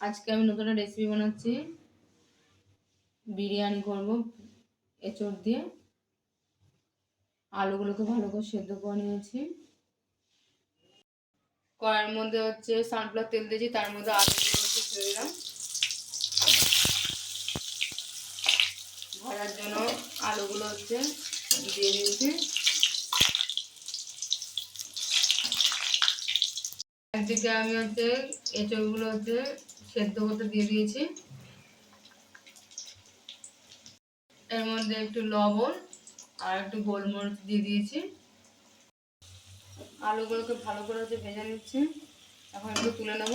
আজকে আমি নতুন রেসিপি বানাচ্ছি। বিরিয়ানি করব, এঁচড় দিয়ে। আলুগুলোকে ভালো করে সেদ্ধ করে নিয়েছি। কড়াইয়ের মধ্যে হচ্ছে সানফ্লাওয়ার তেল দিয়েছি, তার মধ্যে আলুগুলো ছেড়ে দিলাম। ভাজার জন্য আলুগুলো হচ্ছে দিয়ে দিয়েছি। একদিকে আমি হচ্ছে এঁচড়গুলো হচ্ছে সেদ্ধ করতে দিয়ে দিয়েছি। এর মধ্যে একটু লবণ আর একটু গোলমরিচ দিয়ে দিয়েছি। আলুগুলোকে ভালো করে হচ্ছে ভেজে নিচ্ছি। এখন একটু তুলে নেব।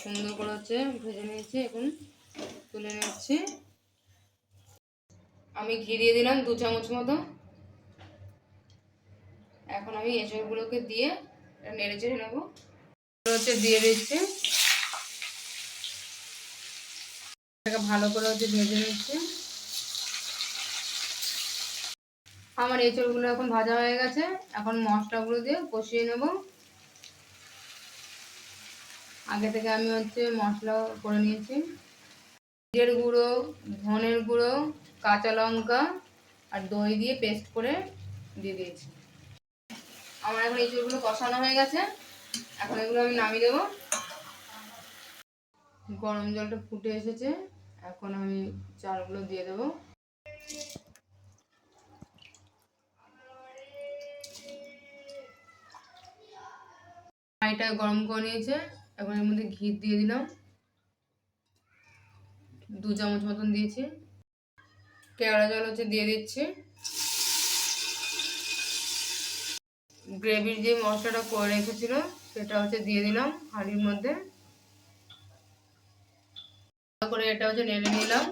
সুন্দর করে হচ্ছে ভেজে নিয়েছি। এখন তুলে নিচ্ছি। আমি ঘি দিয়ে দিলাম দু চামচ মতো। এখন আমি এসবগুলোকে দিয়ে নেড়ে চেড়ে নেব। হচ্ছে দিয়ে দিচ্ছি। ভালো করে হচ্ছে ভেজে নিচ্ছি। আমার এঁচড়গুলো এখন ভাজা হয়ে গেছে। এখন মশলাগুলো দিয়ে কষিয়ে নেব। আগে থেকে আমি হচ্ছে মশলা করে নিয়েছি। জিরের গুঁড়ো, ধনের গুঁড়ো কাঁচা লঙ্কা আর দই দিয়ে পেস্ট করে দিয়ে দিয়েছি। আমার এখন এই চুলগুলো কষানো হয়ে গেছে। এখন এগুলো আমি নামিয়ে দেবো। গরম জলটা ফুটে এসেছে। এখন আমি চালগুলো দিয়ে দেবো। গরম করে নিয়েছে। এখন এর মধ্যে ঘি দিয়ে দিলাম। দু চামচ মতন দিয়েছি। কেওড়া জল হচ্ছে দিয়ে দিচ্ছি। গ্রেভির যে মশলাটা করে রেখেছিল, সেটা হচ্ছে দিয়ে দিলাম হাঁড়ির মধ্যে। করে এটা হচ্ছে নেড়ে নিলাম।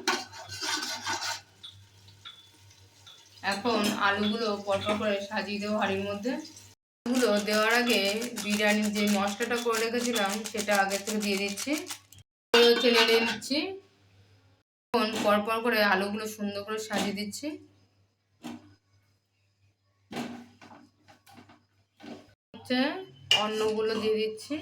এখন আলুগুলো পরপর করে সাজিয়ে দেবো হাঁড়ির মধ্যে। আলুগুলো দেওয়ার আগে বিরিয়ানির যে মশলাটা করে রেখেছিলাম, সেটা আগে থেকে দিয়ে দিচ্ছি। হচ্ছে নেড়ে নিচ্ছি। এখন পরপর করে আলুগুলো সুন্দর করে সাজিয়ে দিচ্ছি। অন্নগুলো দিয়ে দিচ্ছি।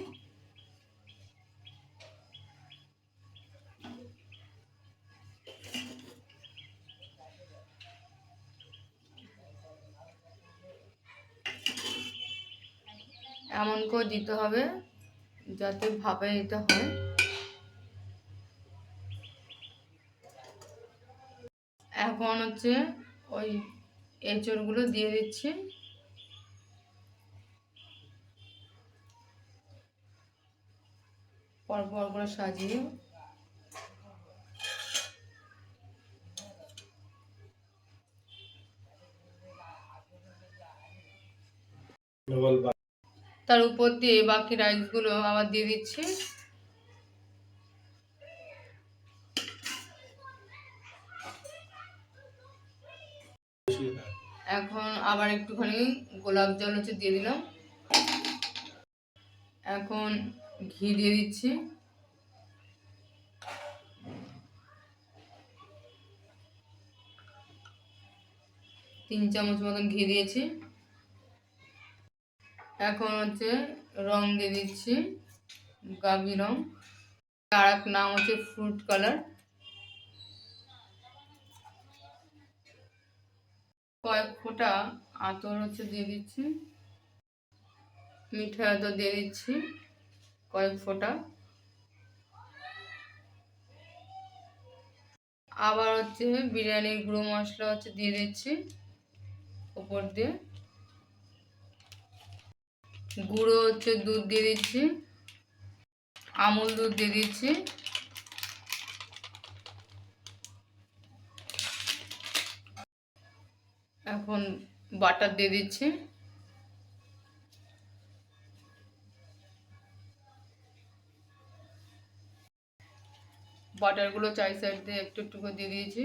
এমন করে দিতে হবে যাতে ভাপে দিতে হয়। এখন হচ্ছে ওই এঁচড়গুলো দিয়ে দিচ্ছি। পরপর করে সাজিয়ে। তার উপর দিয়ে বাকি রাইসগুলো আবার দিয়ে দিচ্ছি। এখন আবার একটুখানি গোলাপ জল হচ্ছে দিয়ে দিলাম। এখন ঘি দিয়ে দিচ্ছি। তিন চামচ মতন ঘি দিয়েছি। এখন হচ্ছে রং দিয়ে দিচ্ছি, গাবি রং। আর এক নাম হচ্ছে ফ্রুট কালার। কয়েক ফোঁটা আতর হচ্ছে দিয়ে দিচ্ছি। মিঠা আতর দিয়ে দিচ্ছি কয়েক ফোঁটা। আবার হচ্ছে বিরিয়ানির গুঁড়ো মশলা হচ্ছে দিয়ে দিচ্ছি উপর দিয়ে। গুঁড়ো হচ্ছে দুধ দিয়ে দিচ্ছি, আমুল দুধ দিয়ে দিচ্ছি। এখন বাটার দিয়ে দিচ্ছি। বাটারগুলো চাই সাইড দিয়ে একটু একটু করে দিয়ে দিয়েছি।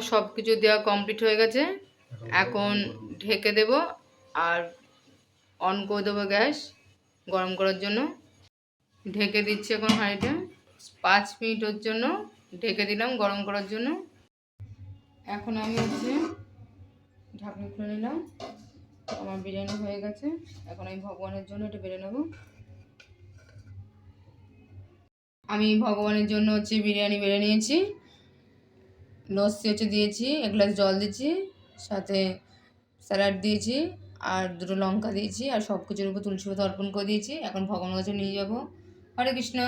সব কিছু দেওয়া কমপ্লিট হয়ে গেছে। এখন ঢেকে দেব। আর অন করে দেবো গ্যাস গরম করার জন্য। ঢেকে দিচ্ছি এখন হাঁড়িটা। পাঁচ মিনিটের জন্য ঢেকে দিলাম গরম করার জন্য। এখন আমি হচ্ছে ঢাকনি খুলে নিলাম। আমার বিরিয়ানি হয়ে গেছে। এখন আমি ভগবানের জন্য এটা বেড়ে নেব। আমি ভগবানের জন্য হচ্ছে বিরিয়ানি বেড়ে নিয়েছি। লস্যি হচ্ছে দিয়েছি, এক গ্লাস জল দিয়েছি সাথে স্যালাড দিয়েছি, আর দুটো লঙ্কা দিয়েছি, আর সব কিছুর উপর তুলসী পাতা অর্পণ করে দিয়েছি। এখন ভগবানের কাছে নিয়ে যাব। হরে কৃষ্ণ।